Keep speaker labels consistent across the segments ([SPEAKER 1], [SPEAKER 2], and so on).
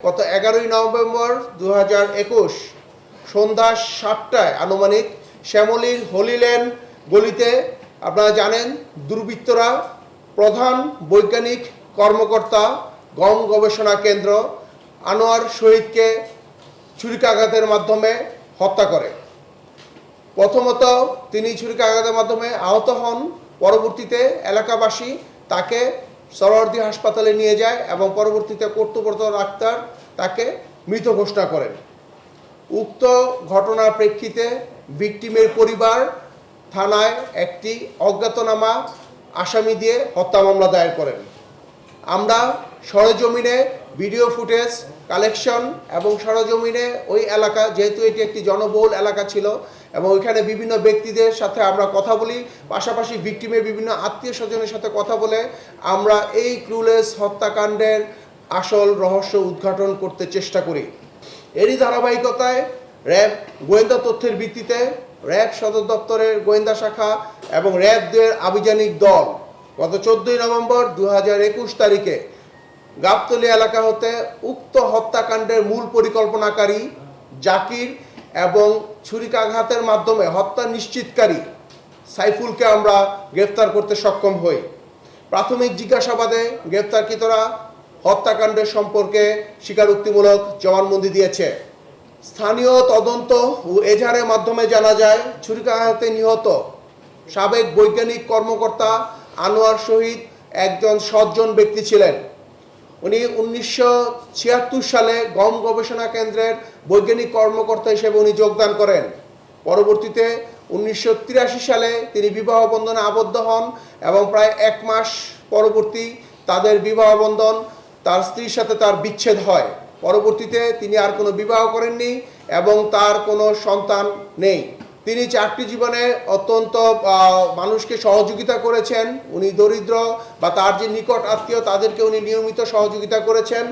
[SPEAKER 1] গত এগারোই নভেম্বর দু হাজার একুশ সন্ধ্যা সাতটায় আনুমানিক শ্যামলীর হলিলেন গলিতে আপনারা জানেন দুর্বৃত্তরা প্রধান বৈজ্ঞানিক কর্মকর্তা, গম গবেষণা কেন্দ্র, আনোয়ার শহীদকে ছুরিকাঘাতের মাধ্যমে হত্যা করে। প্রথমত তিনি ছুরিকাঘাতের মাধ্যমে আহত হন। পরবর্তীতে এলাকাবাসী তাকে সরওয়ার্দী হাসপাতালে নিয়ে যায় এবং পরবর্তীতে কর্তব্যরত ডাক্তার তাকে মৃত ঘোষণা করেন। উক্ত ঘটনার প্রেক্ষিতে ভিকটিমের পরিবার থানায় একটি অজ্ঞাতনামা আসামি দিয়ে হত্যা মামলা দায়ের করেন। আমরা সরজমিনে ভিডিও ফুটেজ, কালেকশন এবং সরজমিনে ওই এলাকা, যেহেতু এটি একটি জনবহুল এলাকা ছিল এবং ওইখানে বিভিন্ন ব্যক্তিদের সাথে আমরা কথা বলি, পাশাপাশি ভিকটিমের বিভিন্ন আত্মীয় স্বজনের সাথে কথা বলে আমরা এই ক্রুলেস হত্যাকাণ্ডের আসল রহস্য উদ্ঘাটন করতে চেষ্টা করি। এরই ধারাবাহিকতায় র্যাব গোয়েন্দা তথ্যের ভিত্তিতে র্যাব সদর দপ্তরের গোয়েন্দা শাখা এবং র্যাবদের আভিযানিক দল গত চোদ্দই নভেম্বর দু হাজার একুশ তারিখে গাবতলী এলাকা হতে উক্ত হত্যাকাণ্ডের মূল পরিকল্পনাকারী জাকির এবং ছুরিকাঘাতের মাধ্যমে হত্যা নিশ্চিতকারী সাইফুলকে আমরা গ্রেফতার করতে সক্ষম হই। প্রাথমিক জিজ্ঞাসাবাদে গ্রেফতারকৃতরা হত্যাকাণ্ডের সম্পর্কে স্বীকারোক্তিমূলক জবানবন্দি দিয়েছে। স্থানীয় তদন্ত ও এজাহারের মাধ্যমে জানা যায়, ছুরিকাঘাতে নিহত সাবেক বৈজ্ঞানিক কর্মকর্তা আনোয়ার শহীদ একজন সজ্জন ব্যক্তি ছিলেন। উনি উনিশশো ছিয়াত্তর সালে গম গবেষণা কেন্দ্রের বৈজ্ঞানিক কর্মকর্তা হিসেবে উনি যোগদান করেন। পরবর্তীতে উনিশশো তিরাশি সালে তিনি বিবাহ বন্ধনে আবদ্ধ হন এবং প্রায় এক মাস পরবর্তী তাদের বিবাহ বন্ধন তার স্ত্রীর সাথে তার বিচ্ছেদ হয়। পরবর্তীতে তিনি আর কোনো বিবাহ করেননি এবং তার কোনো সন্তান নেই। তিনি চারটি জীবনে অত্যন্ত মানুষকে সহযোগিতা করেছেন। উনি দরিদ্র বা তার যে নিকট আত্মীয়, তাদেরকে উনি নিয়মিত সহযোগিতা করেছেন।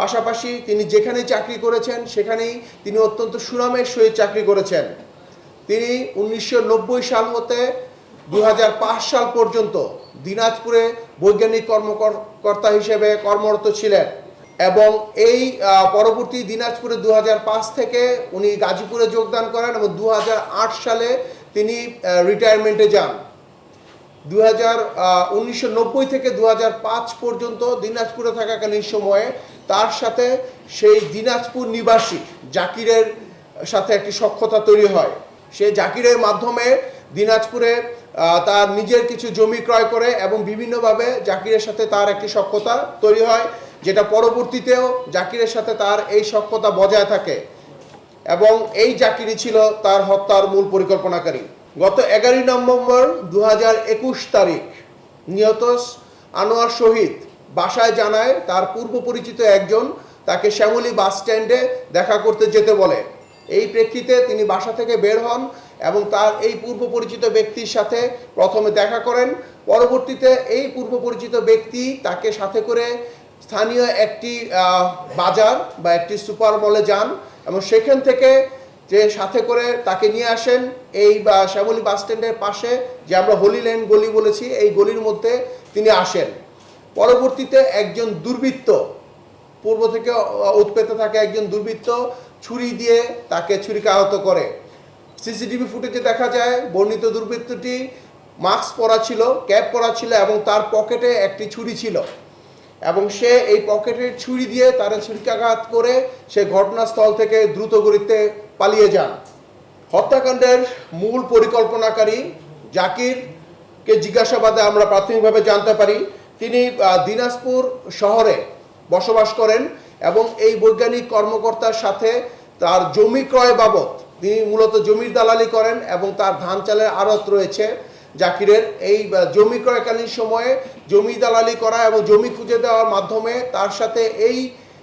[SPEAKER 1] পাশাপাশি তিনি যেখানেই চাকরি করেছেন, সেখানেই তিনি অত্যন্ত সুনামের সহিত চাকরি করেছেন। তিনি উনিশশো নব্বই সাল হতে দু হাজার পাঁচ সাল পর্যন্ত দিনাজপুরে বৈজ্ঞানিক কর্মকর্তা হিসেবে কর্মরত ছিলেন। এবং এই পরবর্তী দিনাজপুরে দু হাজার পাঁচ থেকে উনি গাজীপুরে যোগদান করেন এবং দু হাজার আট সালে তিনি রিটায়ারমেন্টে যান। দু হাজার থেকে দু হাজার পাঁচ পর্যন্ত দিনাজপুরে থাকাকালীন সময়ে তার সাথে সেই দিনাজপুর নিবাসী জাকিরের সাথে একটি সক্ষতা তৈরি হয়। সে জাকিরের মাধ্যমে দিনাজপুরে তার নিজের কিছু জমি ক্রয় করে এবং বিভিন্নভাবে জাকিরের সাথে তার একটি সক্ষতা তৈরি হয়। যেটা পরবর্তীতেও জাকিরের সাথে তার এই সখ্যতা বজায় থাকে এবং এই জাকিরই ছিল তার হত্যার মূল পরিকল্পনাকারী। গত এগারোই নভেম্বর দু তারিখ নিহত আনোয়ার শহীদ বাসায় জানায় তার পূর্ব পরিচিত একজন তাকে শ্যামলী বাস স্ট্যান্ডে দেখা করতে যেতে বলে। এই প্রেক্ষিতে তিনি বাসা থেকে বের হন এবং তার এই পূর্ব পরিচিত ব্যক্তির সাথে প্রথমে দেখা করেন। পরবর্তীতে এই পূর্ব পরিচিত ব্যক্তি তাকে সাথে করে স্থানীয় একটি বাজার বা একটি সুপার মলে যান এবং সেখান থেকে যে সাথে করে তাকে নিয়ে আসেন এই বা শ্যামলী বাস স্ট্যান্ডের পাশে যে আমরা হোলি লেন গলি বলেছি, এই গলির মধ্যে তিনি আসেন। পরবর্তীতে একজন দুর্বৃত্ত, পূর্ব থেকে উৎপেতে থাকে একজন দুর্বৃত্ত, ছুরি দিয়ে তাকে ছুরিকাহত করে। সিসিটিভি ফুটেজে দেখা যায়, বর্ণিত দুর্বৃত্তটি মাস্ক পরা ছিল, ক্যাপ পরা ছিল এবং তার পকেটে একটি ছুরি ছিল। এবং সে এই পকেটের ছুরি দিয়ে তারা ছুরিকাঘাত করে সে ঘটনাস্থল থেকে দ্রুত গতিতে পালিয়ে যান। হত্যাকাণ্ডের মূল পরিকল্পনাকারী জাকিরকে জিজ্ঞাসাবাদে আমরা প্রাথমিকভাবে জানতে পারি, তিনি দিনাজপুর শহরে বসবাস করেন এবং এই বৈজ্ঞানিক কর্মকর্তার সাথে তার জমি ক্রয় বাবদ তিনি মূলত জমির দালালি করেন এবং তার ধান চালের আড়ত রয়েছে। জাকিরের এই জমি ক্রয়কালীন সময়ে জমি দালালি করা এবং জমি খুঁজে দেওয়ার মাধ্যমে তার সাথে এই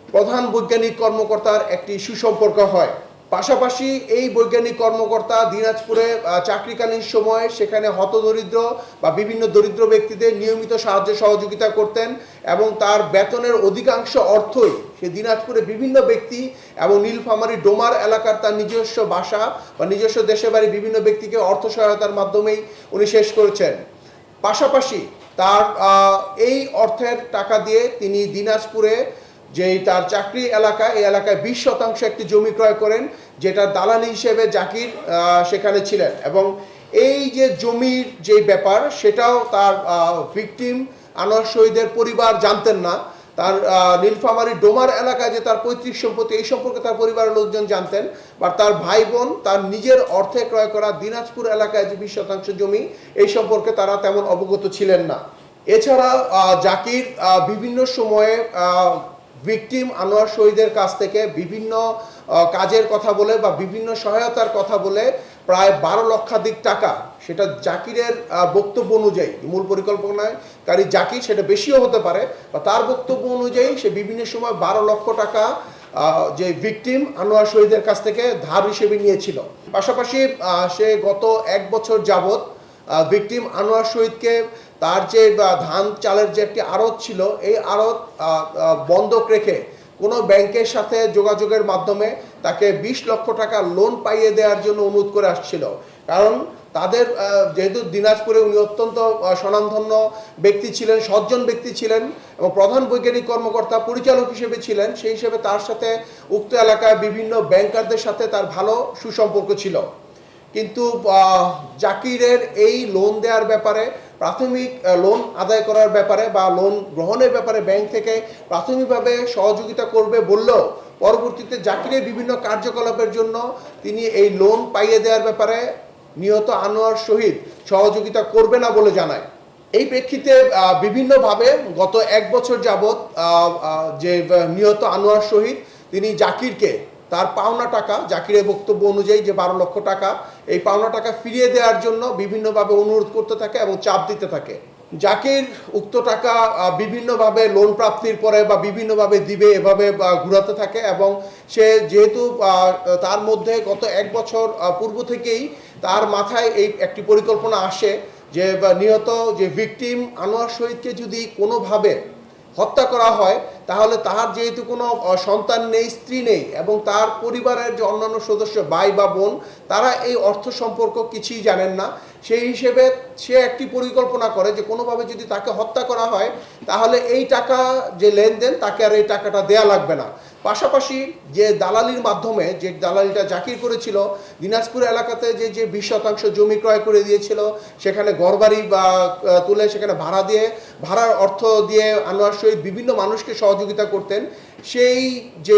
[SPEAKER 1] প্রধান বৈজ্ঞানিক কর্মকর্তার একটি সুসম্পর্ক হয়। পাশাপাশি এই বৈজ্ঞানিক কর্মকর্তা দিনাজপুরে চাকরিকালীন সময়ে সেখানে হতদরিদ্র বা বিভিন্ন দরিদ্র ব্যক্তিদের নিয়মিত সাহায্য সহযোগিতা করতেন এবং তার বেতনের অধিকাংশ অর্থই সে দিনাজপুরে বিভিন্ন ব্যক্তি এবং নীলফামারী ডোমার এলাকার তার নিজস্ব বাসা বা নিজস্ব দেশে বাড়ি বিভিন্ন ব্যক্তিকে অর্থ সহায়তার মাধ্যমেই উনি শেষ করেছেন। পাশাপাশি তার এই অর্থের টাকা দিয়ে তিনি দিনাজপুরে যে তার চাকরি এলাকা, এই এলাকায় বিশ শতাংশ একটি জমি ক্রয় করেন, যেটা দালালি হিসেবে জাকির সেখানে ছিলেন। এবং এই যে জমির যে ব্যাপার, সেটাও তার ভিকটিম আনোয়ার শহীদের পরিবার জানতেন না। তার নীলফামারী ডোমার এলাকায় যে তার পৈতৃক সম্পত্তি, এই সম্পর্কে তার পরিবারের লোকজন জানতেন। বা তার ভাই বোন তার নিজের অর্থে ক্রয় করা দিনাজপুর এলাকায় যে বিশ শতাংশ জমি, এই সম্পর্কে তারা তেমন অবগত ছিলেন না। এছাড়া জাকির বিভিন্ন সময়ে ভিকটিম আনোয়ার শহীদের কাছ থেকে বিভিন্ন কাজের কথা বলে বা বিভিন্ন সহায়তার কথা বলে প্রায় বারো লক্ষাধিক টাকা সেটা জাকিরের বক্তব্য অনুযায়ী, মূল পরিকল্পনাকারী জাকির সেটা বেশিও হতে পারে, বা তার বক্তব্য অনুযায়ী সে বিভিন্ন সময় বারো লক্ষ টাকা যে ভিকটিম আনোয়ার শহীদের কাছ থেকে ধার হিসেবে নিয়েছিল। পাশাপাশি সে গত এক বছর যাবত ভিকটিম আনোয়ার শহীদকে তার যে ধান চালের যে একটি আড়ত ছিল, এই আড়ত বন্ধক রেখে কোনো ব্যাংকের সাথে যোগাযোগের মাধ্যমে তাকে বিশ লক্ষ টাকা লোন পাইয়ে দেওয়ার জন্য অনুরোধ করে আসছিল। কারণ তাদের যেহেতু দিনাজপুরে উনি অত্যন্ত স্বনামধন্য ব্যক্তি ছিলেন, সজ্জন ব্যক্তি ছিলেন এবং প্রধান বৈজ্ঞানিক কর্মকর্তা, পরিচালক হিসেবে ছিলেন, সেই হিসেবে তার সাথে উক্ত এলাকায় বিভিন্ন ব্যাংকারদের সাথে তার ভালো সুসম্পর্ক ছিল। কিন্তু জাকিরের এই লোন দেওয়ার ব্যাপারে, প্রাথমিক লোন আদায় করার ব্যাপারে বা লোন গ্রহণের ব্যাপারে ব্যাংক থেকে প্রাথমিকভাবে সহযোগিতা করবে বললেও, পরবর্তীতে জাকিরের বিভিন্ন কার্যকলাপের জন্য তিনি এই লোন পাইয়ে দেওয়ার ব্যাপারে নিহত আনোয়ার শহীদ সহযোগিতা করবে না বলে জানায়। এই প্রেক্ষিতে বিভিন্নভাবে গত এক বছর যাবৎ যে নিহত আনোয়ার শহীদ, তিনি জাকিরকে তার পাওনা টাকা, জাকিরের বক্তব্য অনুযায়ী যে বারো লক্ষ টাকা, এই পাওনা টাকা ফিরিয়ে দেওয়ার জন্য বিভিন্নভাবে অনুরোধ করতে থাকে এবং চাপ দিতে থাকে। জাকির উক্ত টাকা বিভিন্নভাবে লোন প্রাপ্তির পরে বা বিভিন্নভাবে দিবে, এভাবে ঘুরাতে থাকে এবং সে যেহেতু তার মধ্যে গত এক বছর পূর্ব থেকেই তার মাথায় এই একটি পরিকল্পনা আসে যে নিহত যে ভিকটিম আনোয়ার শহীদকে যদি কোনোভাবে হত্যা করা হয়, তাহলে তার যেহেতু কোনো সন্তান নেই, স্ত্রী নেই এবং তার পরিবারের যে অন্যান্য সদস্য ভাই বা বোন, তারা এই অর্থ সম্পর্ক কিছুই জানেন না। সেই হিসেবে সে একটি পরিকল্পনা করে যে, কোনোভাবে যদি তাকে হত্যা করা হয়, তাহলে এই টাকা যে লেনদেন, তাকে আর এই টাকাটা দেয়া লাগবে না। পাশাপাশি যে দালালির মাধ্যমে, যে দালালিটা জাকির করেছিল, দিনাজপুর এলাকাতে যে যে বিশ শতাংশ জমি ক্রয় করে দিয়েছিল, সেখানে ঘরবাড়ি বা তুলে সেখানে ভাড়া দিয়ে, ভাড়ার অর্থ দিয়ে আনোয়ার শহীদ বিভিন্ন মানুষকে সহযোগিতা করতেন, সেই যে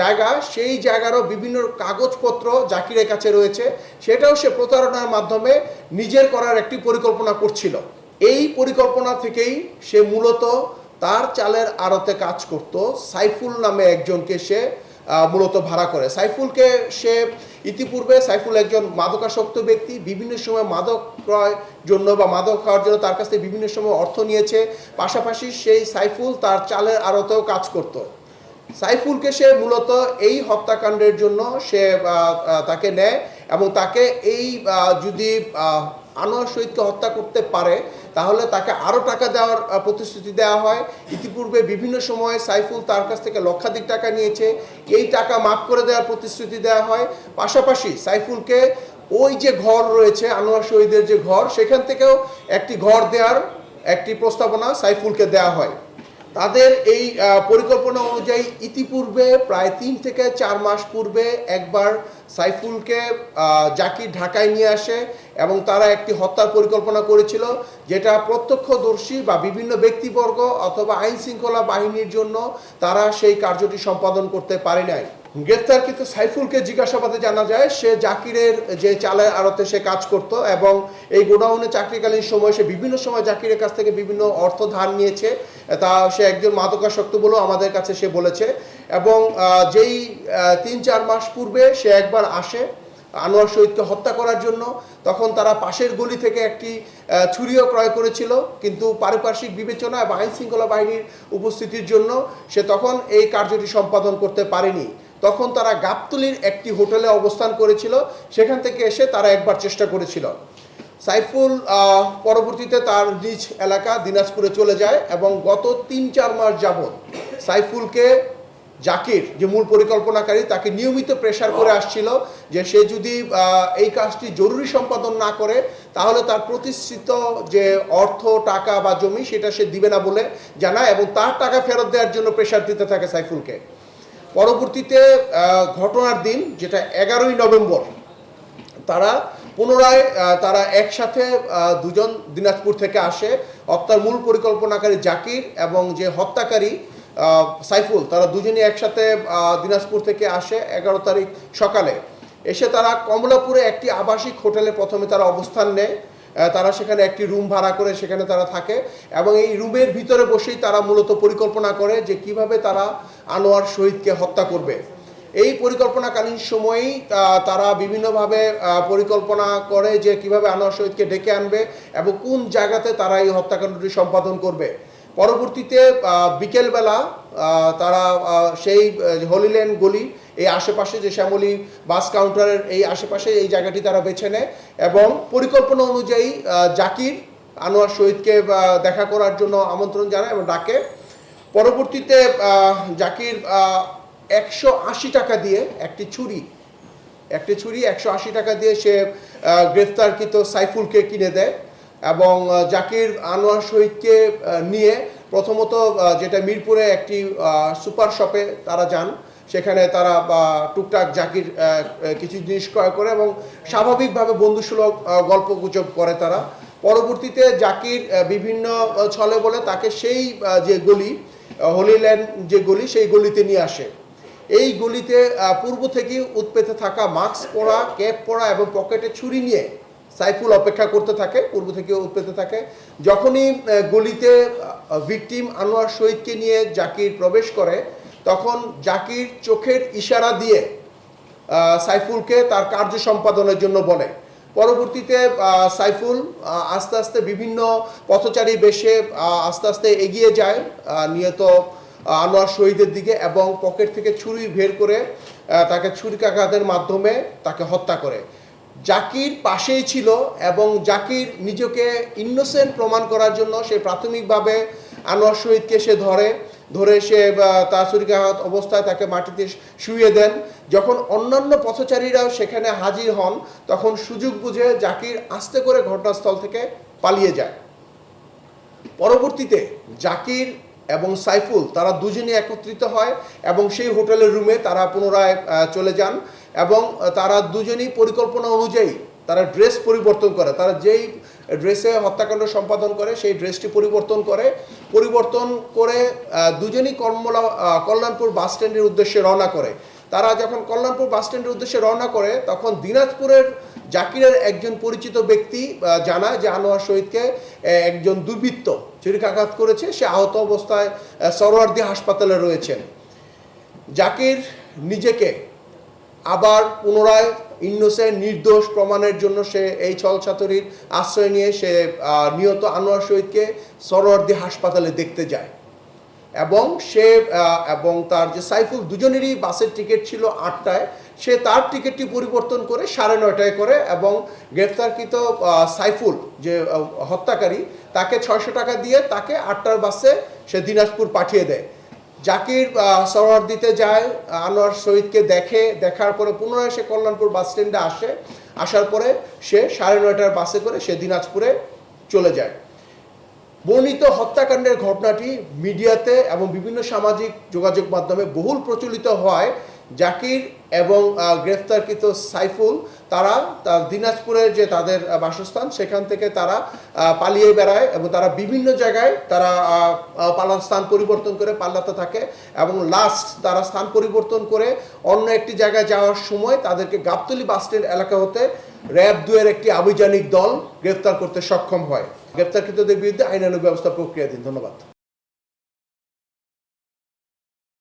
[SPEAKER 1] জায়গা, সেই জায়গারও বিভিন্ন কাগজপত্র জাকিরের কাছে রয়েছে, সেটাও সে প্রতারণার মাধ্যমে নিজের করার একটি পরিকল্পনা করছিল। এই পরিকল্পনা থেকেই সে মূলত তার চালের আড়তে কাজ করত। সাইফুল নামে একজনকে সে মূলত ভাড়া করে। সাইফুলকে সে ইতিপূর্বে সাইফুল একজন মাদকাসক্ত ব্যক্তি। বিভিন্ন সময় মাদক ক্রয় জন্য বা মাদক খাওয়ার জন্য তার কাছ থেকে বিভিন্ন সময় অর্থ নিয়েছে। পাশাপাশি সেই সাইফুল তার চালের আড়তেও কাজ করত। সাইফুলকে সে মূলত এই হত্যাকাণ্ডের জন্য সে তাকে নেয় এবং তাকে এই যদি আনোয়ার শহীদকে হত্যা করতে পারে তাহলে তাকে আরও টাকা দেওয়ার প্রতিশ্রুতি দেওয়া হয়। ইতিপূর্বে বিভিন্ন সময়ে সাইফুল তার কাছ থেকে লক্ষাধিক টাকা নিয়েছে। এই টাকা মাফ করে দেওয়ার প্রতিশ্রুতি দেওয়া হয়। পাশাপাশি সাইফুলকে ওই যে ঘর রয়েছে, আনোয়ার শহীদের যে ঘর, সেখান থেকেও একটি ঘর দেওয়ার একটি প্রস্তাবনা সাইফুলকে দেওয়া হয়। তাদের এই পরিকল্পনা অনুযায়ী ইতিপূর্বে প্রায় তিন থেকে চার মাস পূর্বে একবার সাইফুলকে জাকির ঢাকায় নিয়ে আসে এবং তারা একটি হত্যার পরিকল্পনা করেছিল যেটা প্রত্যক্ষদর্শী বা বিভিন্ন ব্যক্তিবর্গ অথবা আইন শৃঙ্খলা বাহিনীর জন্য তারা সেই কার্যটি সম্পাদন করতে পারে নাই। গ্রেফতারকৃত সাইফুলকে জিজ্ঞাসাবাদে জানা যায়, সে জাকিরের যে চালের আড়তে সে কাজ করত এবং এই গোডাউনে চাকরিকালীন সময় সে বিভিন্ন সময় জাকিরের কাছ থেকে বিভিন্ন অর্থ ধার নিয়েছে। তা সে একজন মাদকাসক্ত বলেও আমাদের কাছে সে বলেছে এবং যেই তিন চার মাস পূর্বে সে একবার আসে আনোয়ার শহীদকে হত্যা করার জন্য। তখন তারা পাশের গলি থেকে একটি ছুরিও ক্রয় করেছিল। কিন্তু পারিপার্শ্বিক বিবেচনা এবং আইন শৃঙ্খলা বাহিনীর উপস্থিতির জন্য সে তখন এই কার্যটি সম্পাদন করতে পারেনি। তখন তারা গাবতলির একটি হোটেলে অবস্থান করেছিল। সেখান থেকে এসে তারা একবার চেষ্টা করেছিল। সাইফুল পরবর্তীতে তার নিজ এলাকা দিনাজপুরে চলে যায় এবং গত তিন চার মাস যাবৎ সাইফুলকে জাকির, যে মূল পরিকল্পনাকারী, তাকে নিয়মিত প্রেশার করে আসছিল যে সে যদি এই কাজটি জরুরি সম্পাদন না করে, তাহলে তার প্রতিষ্ঠিত যে অর্থ, টাকা বা জমি, সেটা সে দিবে না বলে জানায় এবং তার টাকা ফেরত দেওয়ার জন্য প্রেশার দিতে থাকে সাইফুলকে। পরবর্তীতে ঘটনার দিন, যেটা এগারোই নভেম্বর, তারা পুনরায় তারা একসাথে দুজন দিনাজপুর থেকে আসে। হত্যার মূল পরিকল্পনাকারী জাকির এবং যে হত্যাকারী সাইফুল, তারা দুজনই একসাথে দিনাজপুর থেকে আসে এগারো তারিখ সকালে। এসে তারা কমলাপুরে একটি আবাসিক হোটেলে প্রথমে তারা অবস্থান নেয়। তারা সেখানে একটি রুম ভাড়া করে সেখানে তারা থাকে এবং এই রুমের ভিতরে বসেই তারা মূলত পরিকল্পনা করে যে কীভাবে তারা আনোয়ার শহীদকে হত্যা করবে। এই পরিকল্পনাকালীন সময়েই তারা বিভিন্নভাবে পরিকল্পনা করে যে কীভাবে আনোয়ার শহীদকে ডেকে আনবে এবং কোন জায়গাতে তারা এই হত্যাকাণ্ডটি সম্পাদন করবে। পরবর্তীতে বিকেলবেলা তারা সেই হলিল্যান্ড গলি এই আশেপাশে যে শ্যামলী বাস কাউন্টারের এই আশেপাশে এই জায়গাটি তারা বেছে নেয় এবং পরিকল্পনা অনুযায়ী জাকির আনোয়ার শহীদকে দেখা করার জন্য আমন্ত্রণ জানায় এবং ডাকে। পরবর্তীতে জাকির একশো আশি টাকা দিয়ে একটি ছুরি একটি ছুরি একশো আশি টাকা দিয়ে সে গ্রেফতারকৃত সাইফুলকে কিনে দেয় এবং জাকির আনোয়ার শহীদকে নিয়ে প্রথমত যেটা মিরপুরে একটি সুপার শপে তারা যান। সেখানে তারা টুকটাক জাকির কিছু জিনিস ক্রয় করে এবং স্বাভাবিকভাবে বন্ধুসুলভ গল্প গুজব করে তারা। পরবর্তীতে জাকির বিভিন্ন ছলে বলে তাকে সেই যে গলি হোলিল্যান্ড যে গলি, সেই গলিতে নিয়ে আসে। এই গলিতে পূর্ব থেকে উৎপেতে থাকা মাস্ক পরা, ক্যাপ পরা এবং পকেটে ছুরি নিয়ে সাইফুল অপেক্ষা করতে থাকে, পূর্ব থেকে উৎপেতে থাকে। যখনই গলিতে ভিকটিম আনোয়ার শহীদকে নিয়ে জাকির প্রবেশ করে তখন জাকির চোখের ইশারা দিয়ে সাইফুলকে তার কার্য সম্পাদনের জন্য বলে। পরবর্তীতে সাইফুল আস্তে আস্তে বিভিন্ন পথচারী বেশে আস্তে আস্তে এগিয়ে যায় নিয়ত আনোয়ার শহীদের দিকে এবং পকেট থেকে ছুরি বের করে তাকে ছুরিকাঘাতের মাধ্যমে তাকে হত্যা করে। জাকির পাশেই ছিল এবং জাকির নিজেকে ইনোসেন্ট প্রমাণ করার জন্য সে প্রাথমিকভাবে আনোয়ার শহীদকে সে ধরে। ধরে সে তার ছুরিকাঘাত অবস্থায় তাকে মাটিতে শুয়ে দেন। যখন অন্যান্য পথচারীরাও সেখানে হাজির হন, তখন সুযোগ বুঝে জাকির আস্তে করে ঘটনাস্থল থেকে পালিয়ে যায়। পরবর্তীতে জাকির এবং সাইফুল তারা দুজনে একত্রিত হয় এবং সেই হোটেলের রুমে তারা পুনরায় চলে যান এবং তারা দুজনেই পরিকল্পনা অনুযায়ী তারা ড্রেস পরিবর্তন করে। তারা যেই ড্রেসে হত্যাকাণ্ড সম্পাদন করে, সেই ড্রেসটি পরিবর্তন করে। পরিবর্তন করে দুজনই কর্মলা কল্যাণপুর বাস স্ট্যান্ডের উদ্দেশ্যে রওনা করে। তারা যখন কল্যাণপুর বাস স্ট্যান্ডের উদ্দেশ্যে রওনা করে, তখন দিনাজপুরের জাকিরের একজন পরিচিত ব্যক্তি জানায় যে আনোয়ার শহীদকে একজন দুর্বৃত্ত ছুরিকাঘাত করেছে। সে আহত অবস্থায় সরোয়ার্দী হাসপাতালে রয়েছেন। জাকির নিজেকে আবার পুনরায় ইন্নোসেন্ট নির্দোষ প্রমাণের জন্য সে এই ছলছাতরির আশ্রয় নিয়ে সে নিহত আনোয়ার শহীদকে সরোয়ার্দী হাসপাতালে দেখতে যায়। এবং সে এবং তার যে সাইফুল দুজনেরই বাসের টিকিট ছিল আটটায়, সে তার টিকিটটি পরিবর্তন করে সাড়ে নয়টায় করে এবং গ্রেফতারকৃত সাইফুল যে হত্যাকারী, তাকে ছয়শো টাকা দিয়ে তাকে আটটার বাসে সে দিনাজপুর পাঠিয়ে দেয়। জাকির সরোয়ার দিতে যায়, আনোয়ার শহীদকে দেখে, দেখার পরে পুনরায় সে কল্যাণপুর বাস স্ট্যান্ডে আসে। আসার পরে সে সাড়ে নয়টার বাসে করে সে দিনাজপুরে চলে যায়। বর্ণিত হত্যাকাণ্ডের ঘটনাটি মিডিয়াতে এবং বিভিন্ন সামাজিক যোগাযোগ মাধ্যমে বহুল প্রচলিত হয়। জাকির এবং গ্রেফতারকৃত সাইফুল, তারা দিনাজপুরের যে তাদের বাসস্থান, সেখান থেকে তারা পালিয়ে বেড়ায় এবং তারা বিভিন্ন জায়গায় তারা পালার স্থান পরিবর্তন করে পাল্লাতে থাকে এবং লাস্ট তারা স্থান পরিবর্তন করে অন্য একটি জায়গায় যাওয়ার সময় তাদেরকে গাবতলি বাসস্ট্যান্ড এলাকা হতে র্যাব দুয়ের একটি আভিযানিক দল গ্রেফতার করতে সক্ষম হয়। গ্রেফতারকৃতদের বিরুদ্ধে আইনানুগ ব্যবস্থা প্রক্রিয়াধীন। ধন্যবাদ।